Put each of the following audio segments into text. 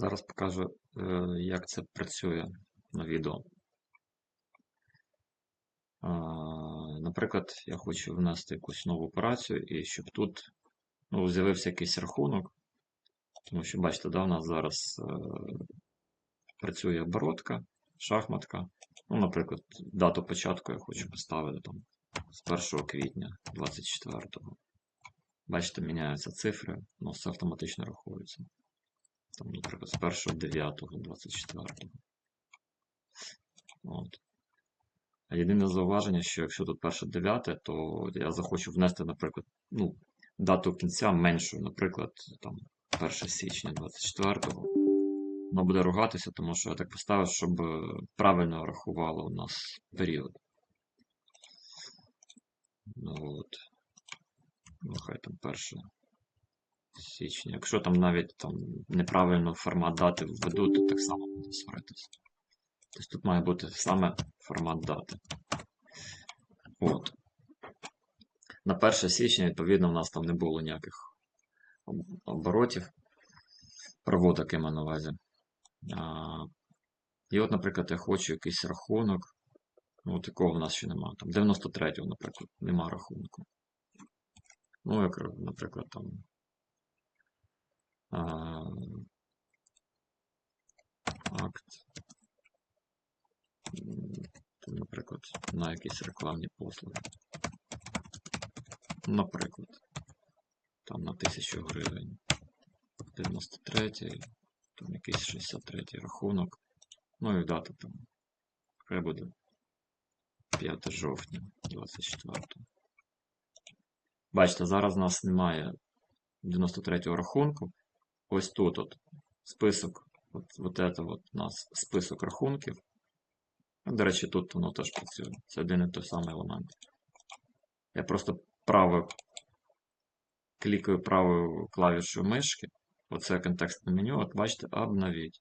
Зараз покажу, е, як це працює на відео. Наприклад, я хочу внести якусь нову операцію, і щоб тут ну, з'явився якийсь рахунок. Тому що, бачите, да, у нас зараз е, працює оборотка, шахматка. Ну, наприклад, дату початку я хочу поставити там з 1 квітня 24-го. Бачите, міняються цифри, ну, все автоматично рахується. Там, наприклад, з 1.9.24. От. А єдине зауваження, що якщо тут 1.9, то я захочу внести, наприклад, ну, дату кінця меншу, наприклад, там 1 січня 24-го. Воно буде ругатися, тому що я так поставив, щоб правильно рахувало у нас період. Ну, от. Ну, хай там 1 січня. Якщо там навіть там неправильно формат дати введу, то так само буде сваритися. Тобто тут має бути саме формат дати. От. На 1 січня, відповідно, у нас там не було ніяких оборотів. Проводок я маю на увазі. А, і от, наприклад, я хочу якийсь рахунок. Ну, от якого в нас ще немає. Там 93-го, наприклад, немає рахунку. Ну, як, наприклад, там. Акт. Наприклад, на якісь рекламні послуги. Наприклад, там на 1000 гривень. 93-й, там якийсь 63-й рахунок. Ну і дата там. Хай буде 5 жовтня 24. Бачите, зараз у нас немає 93-го рахунку. Ось тут от список, от, от это от у нас список рахунків. Ну, До речі, тут воно теж працює. Це один і той самий елемент. Я просто правою клікаю правою клавішою мишки. Оце контекстне меню. От бачите, обновіть.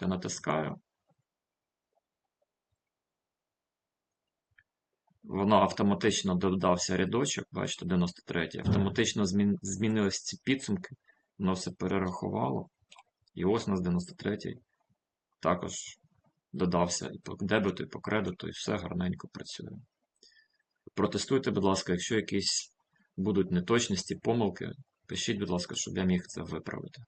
Я натискаю. Воно автоматично додався рядочок, бачите, 93 Автоматично змін, змінились ці підсумки, воно все перерахувало. І ось у нас 93 також додався і по дебету, і по кредиту, і все гарненько працює. Протестуйте, будь ласка, якщо якісь будуть неточності, помилки, пишіть, будь ласка, щоб я міг це виправити.